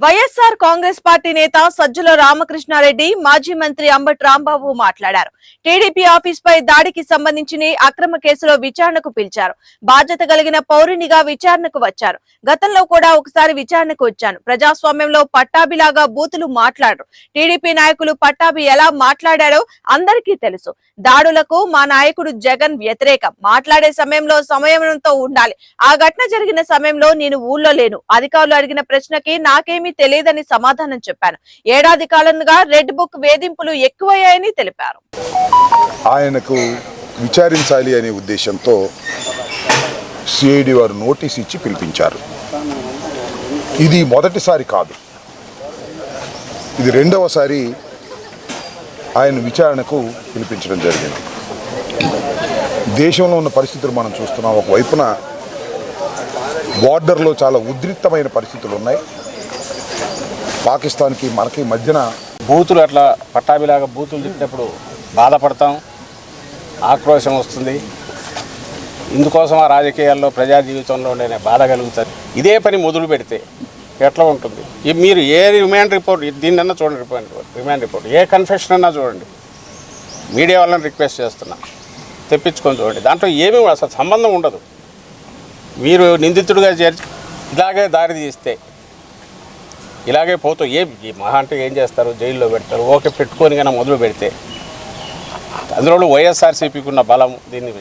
YSR Congress party నేత సజ్జల రామకృష్ణారెడ్డి మాజీ మంత్రి అంబటి రాంబాబు మాట్లాడారు. టీడీపీ ఆఫీస్ పై దాడికి సంబంధించిన అక్రమ కేసులో విచారణకు పిలిచారు. బాధ్యత కలిగిన పౌరునిగా విచారణకు వచ్చారు. గతంలో కూడా ఒకసారి విచారణకు వచ్చాను. ప్రజాస్వామ్యంలో పట్టాభిలాగా బూతులు మాట్లాడరు. టీడీపీ నాయకులు పట్టాభి ఎలా మాట్లాడారో అందరికీ తెలుసు. దాడులకు మా నాయకుడు జగన్ వ్యతిరేకం. మాట్లాడే సమయంలో సమయంతో ఉండాలి. ఆ ఘటన జరిగిన సమయంలో నేను ఊళ్ళో లేను. అధికారులు అడిగిన ప్రశ్నకి నాకేమి తెలియదని సమాధానం చెప్పాను. ఏడాది కాలంగా రెడ్ బుక్ వేధింపులు ఎక్కువయ్యాయని తెలిపారు. ఆయనకు విచారించాలి అనే ఉద్దేశంతో సిఐడి వారు నోటీస్ ఇచ్చి పిలిపించారు. ఇది మొదటిసారి కాదు. ఇది రెండవసారి ఆయన విచారణకు పిలిపించడం జరిగింది. దేశంలో ఉన్న పరిస్థితులు మనం చూస్తున్నాం. ఒకవైపున బార్డర్లో చాలా ఉద్రిక్తమైన పరిస్థితులు ఉన్నాయి. పాకిస్తాన్కి మనకి మధ్యన బూతులు అట్లా పట్టాభిలాగా బూతులు తిట్టినప్పుడు బాధపడతాం. ఆక్రోశం వస్తుంది. ఇందుకోసం ఆ రాజకీయాల్లో ప్రజా జీవితంలో ఉండే బాధ కలుగుతుంది. ఇదే పని మొదలు పెడితే ఎట్లా ఉంటుంది? మీరు ఏ రిమాండ్ రిపోర్ట్ దీన్నన్నా చూడండి రిమాండ్ రిపోర్ట్ రిమాండ్ రిపోర్ట్. ఏ కన్ఫెషన్ అన్నా చూడండి. మీడియా వాళ్ళని రిక్వెస్ట్ చేస్తున్నా. తెప్పించుకొని చూడండి. దాంట్లో ఏమీ అసలు సంబంధం ఉండదు. మీరు నిందితుడిగా చేర్చి ఇలాగే దారి తీస్తే ఇలాగే పోతూ ఏం ఈ మహా అంటే ఏం చేస్తారు? జైల్లో పెడతారు. ఓకే పెట్టుకొని కానీ మొదలు పెడితే. అందులో వైఎస్ఆర్సీపీకి ఉన్న బలం దీన్ని